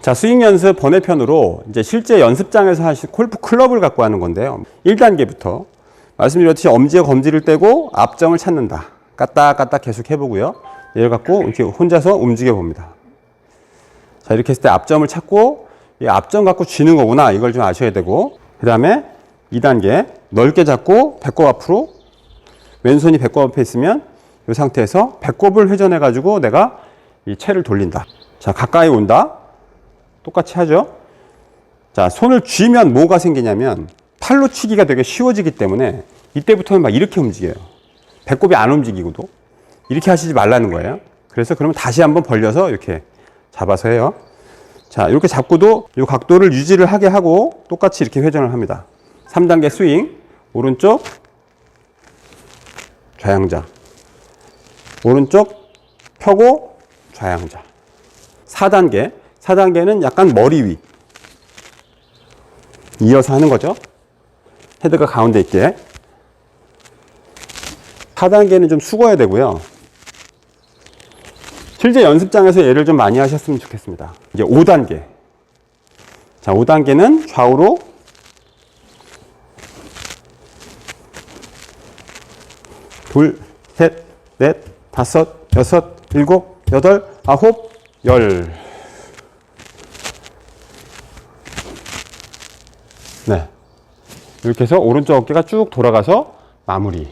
자, 스윙 연습 번외편으로 이제 실제 연습장에서 하실 골프 클럽을 갖고 하는 건데요. 1단계부터 말씀드렸듯이 엄지와 검지를 떼고 앞점을 찾는다. 까딱까딱 계속 해보고요. 얘를 갖고 이렇게 혼자서 움직여 봅니다. 자, 이렇게 했을 때 앞점을 찾고 이 앞점 갖고 쥐는 거구나. 이걸 좀 아셔야 되고. 그 다음에 2단계 넓게 잡고 배꼽 앞으로 왼손이 배꼽 앞에 있으면 이 상태에서 배꼽을 회전해 가지고 내가 이 채를 돌린다. 자, 가까이 온다. 똑같이 하죠. 자, 손을 쥐면 뭐가 생기냐면 팔로 치기가 되게 쉬워지기 때문에 이때부터는 막 이렇게 움직여요. 배꼽이 안 움직이고도 이렇게 하시지 말라는 거예요. 그래서 그러면 다시 한번 벌려서 이렇게 잡아서 해요. 자, 이렇게 잡고도 이 각도를 유지를 하게 하고 똑같이 이렇게 회전을 합니다. 3단계 스윙, 오른쪽 좌양자. 오른쪽 펴고 좌양자. 4단계. 4단계는 약간 머리 위. 이어서 하는 거죠. 헤드가 가운데 있게. 4단계는 좀 숙어야 되고요. 실제 연습장에서 얘를 좀 많이 하셨으면 좋겠습니다. 이제 5단계. 자, 5단계는 좌우로 둘, 셋, 넷, 다섯, 여섯, 일곱, 여덟, 아홉, 열. 네. 이렇게 해서 오른쪽 어깨가 쭉 돌아가서 마무리.